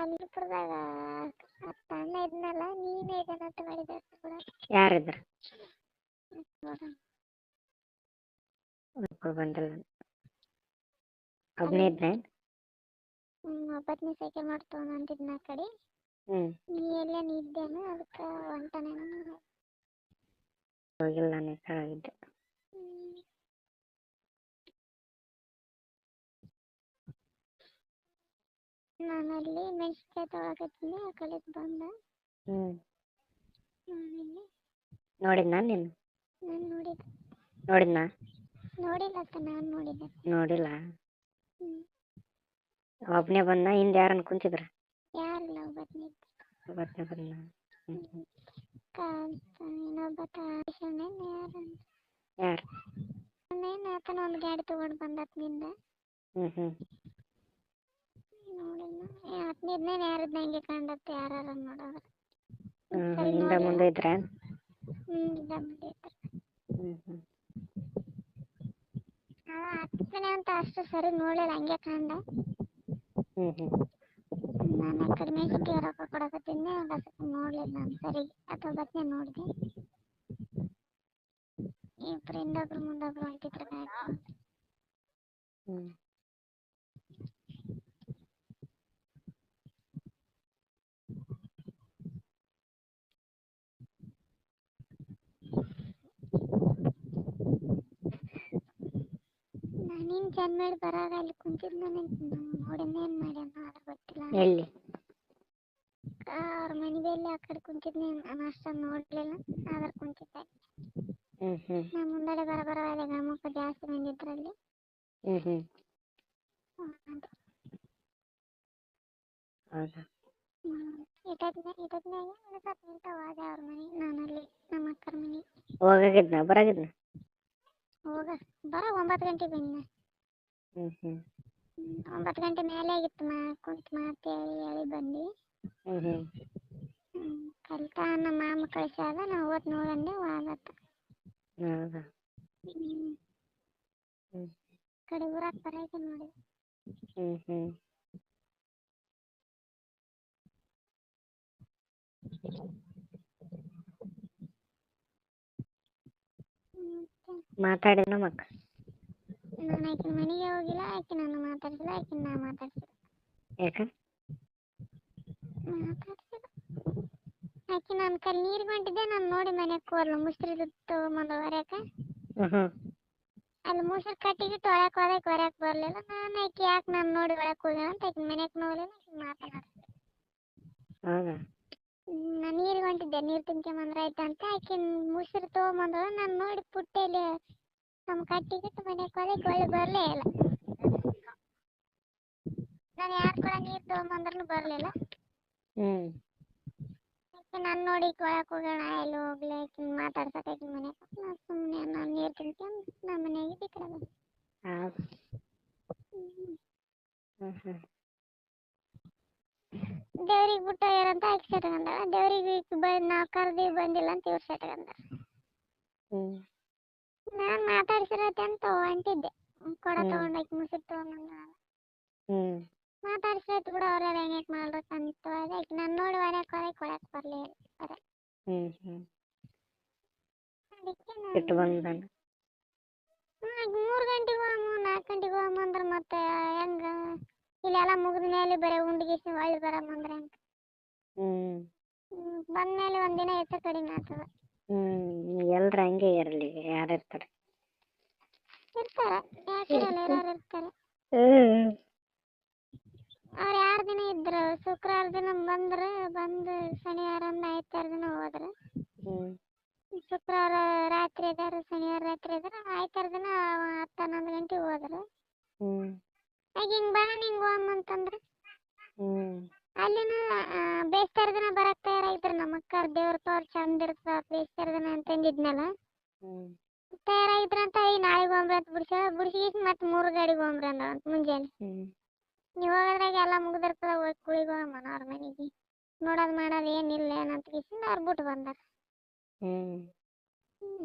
ಅಲ್ಲಿಪುರದಾಗ ಅಣ್ಣ ಇದ್ನಲ್ಲ ನೀನೇ ಇದನ್ನಂತ ಮಾಡಿದೆ ಕೂಡ. ಯಾರಿದ್ರು? ಬಂದಿಲ್ಲ. ಒಬ್ಬನೇ ಇದ್ದೆ ಹ್ಞೂ ಒಬ್ಬತ್ತನೇ ಸೈಕಲ್ ಮಾಡ್ತಾವ ಅಂತಿದ್ನ ಆ ಕಡೆ. ನೀ ಎಲ್ಲ ನೀ ಇದ್ದೇನು ಅದಕ್ಕೆ ಹೊಂಟಾನೇನೋ ಹೋಗಿಲ್ಲ ನಾನು ಈ ನಾನು ಅಲ್ಲಿ ಮೆಣಸಿನ್ಕಾಯಿ ತೊಗೊಳಕತ್ತೀನಿ ಆ ಕಡೆ ಬಂದ. ಹ್ಞೂ ನಾನಿಲ್ಲಿ ನೋಡಿದ್ನಾ ನೀನು? ನಾನು ನೋಡಿದ್ದೆ ನೋಡಿದ್ನಾ? ನೋಡಿಲ್ಲ ಅಕ್ಕ ನಾನು ನೋಡಿದ್ದೆ ನೋಡಿಲ್ಲ. ಹ್ಞೂ ಒಬ್ಬನೇ ಬಂದ ಹಿಂದೆ ಯಾರನ್ನ ಕುಂತಿದ್ರ? ಯಾರಿಲ್ಲ ಒಬ್ಬತ್ತನೇ ಒಬ್ಬನೇ ಬಂದ. ಇನ್ನೊಬ್ಬ ತಾಷಣ್ಣೇನು ಯಾರು? ಯಾರು ಅಕ್ಕನ ಆತನ ಒಂದು ಗಾಡಿ ತೊಗೊಂಡು ಬಂದತ್ನಿಂದ. ಹ್ಞೂ ಹ್ಞೂ ನೋಡಿಲ್ಲ. ಹಂಗೆ ಕಂಡತ್ತೆ ಯಾರು ನೋಡೋರು. ಹಿಂದೆ. ಮುಂದೆ ಇದ್ರ? ಹ್ಮ್ ಮುಂದೆ ಹ್ಞೂ ಅವ ಹತ್ತನೇ ಅಂತ ಅಷ್ಟು ಸರಿ ನೋಡಲಿಲ್ಲ ಹಂಗೆ ಕಂಡ. ನಾನು ಕಡಿಮೆ ಕಡೆ ಮೆಣಸಿನ್ಕಾಯಿ ರೊಕ್ಕ ಕೊಡಕತ್ತಿದ್ದೆ ನೋಡ್ಲಿಲ್ಲ ನೋಡಲಿಲ್ಲ ನಾನು ಸರಿ. ಅಥವಾ ಹತ್ತೊಂಬತ್ತನೇ ನೋಡಿದೆ. ಇಬ್ರು ಹಿಂದೊಬ್ರು ಮುಂದೊಬ್ರು ಹೊಂಟಿದ್ರು ಹ್ಮ್. ನಾನೇನು ಚಂದ ಮಾಡಿ ಬರಾಗ ಅಲ್ಲಿ ಕುಂತಿದ್ದು ನನಗೆ ನೋಡಿದ್ನೇನು ಮಾಡ್ಯಾನ ಅದ ಗೊತ್ತಿಲ್ಲ. ಎಲ್ಲಿ? ಅವ್ರ ಮನೆ ಬೇಲಿ ಆ ಕಡೆ ಕುಂತಿದ್ನಿ ನಾನು ನೋಡ್ಲಿಲ್ಲ ನೋಡಲಿಲ್ಲ ಆದ್ರೆ ಕುಂತಿದ್ದೆ. ಹ್ಮ್ ಹ್ಮ್. ನಾನು ಮುಂದಡೆ ಬರ ಬರ ಅಲ್ಲಿ ಗಮಕ ಜಾಸ್ತಿ ಬಂದಿದ್ರಲ್ಲಿ ಹ್ಮ್ ಹ್ಮ್. ಅದು. ಹೌದಾ. ಇಟದ್ನೆ ಇಟದ್ನಾಗ ಒಂದು ಸ್ವಲ್ಪ ನಿಂತ ಹೋದೆ ಅವ್ರ ಮನೆ ನಾನಲ್ಲಿ ನಮ್ಮ ಅಕ್ಕರ ಮನೆ. ಹೋಗಾಗಿದ್ನ ಬರಾಗಿದ್ನ? ಹೋಗ ಬರ ಒಂಬತ್ತು ಗಂಟೆಗೆ ಬಂದೆ ಒಂಬತ್ತು ಗಂಟೆ ಮೇಲೆ ಆಗಿತ್ತು ಮಾ ಕುಂತು ಮಾತು ಹೇಳಿ ಹೇಳಿ ಬಂದ್ವಿ ಹ್ಞೂ ಹ್ಞೂ ಹ್ಮ್, ಕಲ್ತ ನಮ್ಮ ಮಾಮ ಕಳಿಸ್ಯಾದ ನಾವು ಓದ್ ನೋಡಂದೆ ಹೋಗತ್ತ ಹೌದಾ ಹ್ಮ್. ಹ್ಞೂ ಕಡೆ ಊರಾಗ ಬರಾಕೆ ನೋಡಿದೆ ಹ್ಞೂ ಹ್ಞೂ ಮತ್ತೆ ಮಾತಾಡಿನ ಮಕ್ಕ ನಾನು ಆಕಿನ ಮನೆಗೆ ಹೋಗಿಲ್ಲ ಆಕಿ ನಾನು ಮಾತಾಡ್ಸಿಲ್ಲ ಆಕಿ ನಾ ಮಾತಾಡ್ಸಿಲ್ಲ. ಯಾಕೆ? ಮಾತಾಡ್ಸಿಲ್ಲ. ಆಕಿ ನನ್ನ ಕಲ್ಲಿ ನೀರು ಹೊಂಟಿದ್ದೆ ನಾನು ನೋಡಿ ಮನೆಗೆ ಕೋರ್ಲು ಮುಸ್ರಿದು ತಗೊಂಬಂದು ಹ್ಞೂ ಅಲ್ಲಿ ಮುಸ್ರಿ ಕಟ್ಟಿಗಿಟ್ಟು ಒಳಕ್ಕೆ ಹೋದಕ್ಕೆ ಹೊರಕ್ ಬರಲಿಲ್ಲ ನಾನು ಆಕಿ ಯಾಕೆ ನಾನು ನೋಡಿ ಹೊರಕ್ ಹೋಗಿಲ್ಲ ಅಂತ ಆಕಿ ಮನೆಗೆ ನೋಡಲಿಲ್ಲ ಆಕಿ ಮಾತಾಡಿಸಿದೆ ಹೌದಾ? ನಾನು ನೀರು ಹೊಂಟಿದ್ದೆ ನೀರು ತುಂಬ್ಕೊಂಬಂದ್ರೆ ಆಯ್ತು ಅಂತ ಆಕಿ ಮುಸ್ರಿ ತೊಗೊಂಬಂದಳ ನಾನು ನೋಡಿ ಪುಟ್ಟೆಲಿ ನಮ್ಮ ಕಟ್ಟಿಗೆ ಮನೆ ಕೊಲೆ ಒಳ್ಳೆ ಬರಲೇ ಇಲ್ಲ. ನಾನು ಯಾರ ಕೊಳ ನೀರು ತೊಗೊಂಬಂದ್ರೂ ಬರಲಿಲ್ಲ. ಹ್ಮ್. ನಾನು ನೋಡಿ ಕೊಳಕ್ ಹೋಗೋಣ ಎಲ್ಲಿ ಹೋಗ್ಲಿ ಆಕಿನ ಮಾತಾಡ್ಸಕ್ಕೆ ಮನೆ ನಾನು ಸುಮ್ಮನೆ ನಾನು ನೀರು ತುಂಬ್ಕೊಂಡು ನಮ್ಮ ಮನೆಗೆ ಈ ಕಡೆ ಬಂದೆ ಹೌದು ಹ್ಮ್. ಹ್ಞೂ ಹ್ಞೂ ದೇವ್ರಿಗೆ ಬಿಟ್ಟ ಅಂತ ಆಕಿ ಸೆಟ್ಕೊಂಡಾಳ ದೇವ್ರಿಗೆ ಬಂದು ನಾವು ಕರ್ದಿ ಬಂದಿಲ್ಲ ಅಂತ ಇವ್ರು ಸೆಟ್ಕೊಂಡಾರ ಹ್ಞೂ ನಾನು ಮಾತಾಡ್ಸಿರತ್ತೆ ಅಂತ ಹೊಂಟಿದ್ದೆ ಕೊಡ ಹ್ಮ್. ಮುಸುಕ್ ತಗೊಂಡ್ ಹ್ಮ್. ಮಾತಾಡ್ಸಿರತ್ತೆ ಕೂಡ ಅವ್ರೆಲ್ಲ ಹೆಂಗೆ ಮಾಡ್ಬೇಕು ಅಂತ ಹೋದೆ ಆಕಿ ನಾನು ನೋಡಿ ಹೊರಕ್ಕೆ ಹೋದಕ್ಕೆ ಕೊಡಕ್ ಬರ್ಲಿ ಹ್ಮ್ ಅದಕ್ಕೆ ಬಿಟ್ಟು ಬಂದಾನ. ಮೂರು ಗಂಟೆಗೆ ಹೋಗಮ್ಮ ನಾಲ್ಕು ಗಂಟೆಗೆ ಹೋಗಮ್ಮ ಅಂದ್ರೆ ಮತ್ತೆ ಹೆಂಗ? ಇಲ್ಲೆಲ್ಲ ಮುಗಿದ ಮೇಲೆ ಬರೀ ಉಂಡ್ಗಿಸಿ ಹೊಳ್ಳಿ ಬರಮ್ಮ ಅಂದ್ರೆ ಹೆಂಗೆ? ಬಂದ್ಮೇಲೆ ಮೇಲೆ ಒಂದಿನ ಹೆಚ್ಚು ಕಡಿಮೆ ಆಗ್ತದೆ. ಎಲ್ರು ಹಂಗೆ ಇರಲಿ ಯಾರು ಇರ್ತಾರೆ? ಇರ್ತಾರೆ ಯಾಕಿರಲ್ಲ ಯಾರ ಇರ್ತಾರೆ. ಹ್ಞೂ ಅವ್ರು ಎರಡು ದಿನ ಇದ್ರು? ಶುಕ್ರವಾರ ದಿನ ಬಂದ್ರೆ ಬಂದು ಶನಿವಾರ ಒಂದು ಆಯ್ತಾರ ದಿನ ಹೋದ್ರ. ಹ್ಮ್. ಶುಕ್ರವಾರ ರಾತ್ರಿ ಇದಾರೆ ಶನಿವಾರ ರಾತ್ರಿ ಇದಾರ ಆಯ್ತಾರ ದಿನ ಹತ್ತು ಹನ್ನೊಂದು ಗಂಟೆಗೆ ಹೋದ್ರು. ಈಗ ಹಿಂಗೆ ಬರೋಣ ನಿಂಗೆ ಅಂತಂದ್ರೆ. ಹ್ಞೂ ಅಲ್ಲಿನ ಬೇಸ್ತಾರ ದಿನ ಬರಕ್ಕೆ ತಯಾರಾಗಿದ್ರು. ನಮ್ಮ ಅಕ್ಕಾರ ದೇವ್ರ ತೋರ್ ಚಂದ ಇರ್ತದ ಬೇಸ್ತಾರ ದಿನ ಅಂತಂದಿದ್ನಲ್ಲ. ತಯಾರಾಗಿದ್ರಂತ ಈ ನಾಳೆಗೆ ಹೋಗ್ರಿ ಅಂತ ಬಿಡಿಸ ಬಿಡಿಸಿ ಮತ್ತೆ ಮೂರು ಗಾಡಿಗೆ ಹೋಗ್ರಿ ಅಂದ ಅಂತ ಮುಂಜಾನೆ. ನೀವು ಹೋಗೋದ್ರಾಗ ಎಲ್ಲ ಮುಗ್ದಿರ್ತದ ಹೋಗಿ ಕುಳಿಗೆ ಹೋಗಮ್ಮ ಅವ್ರ ಮನೆಗೆ. ನೋಡೋದು ಮಾಡೋದು ಏನಿಲ್ಲ ಏನಂತ ಕಿಸಿಂದ ಅವ್ರು ಬಿಟ್ಟು ಬಂದಾರ.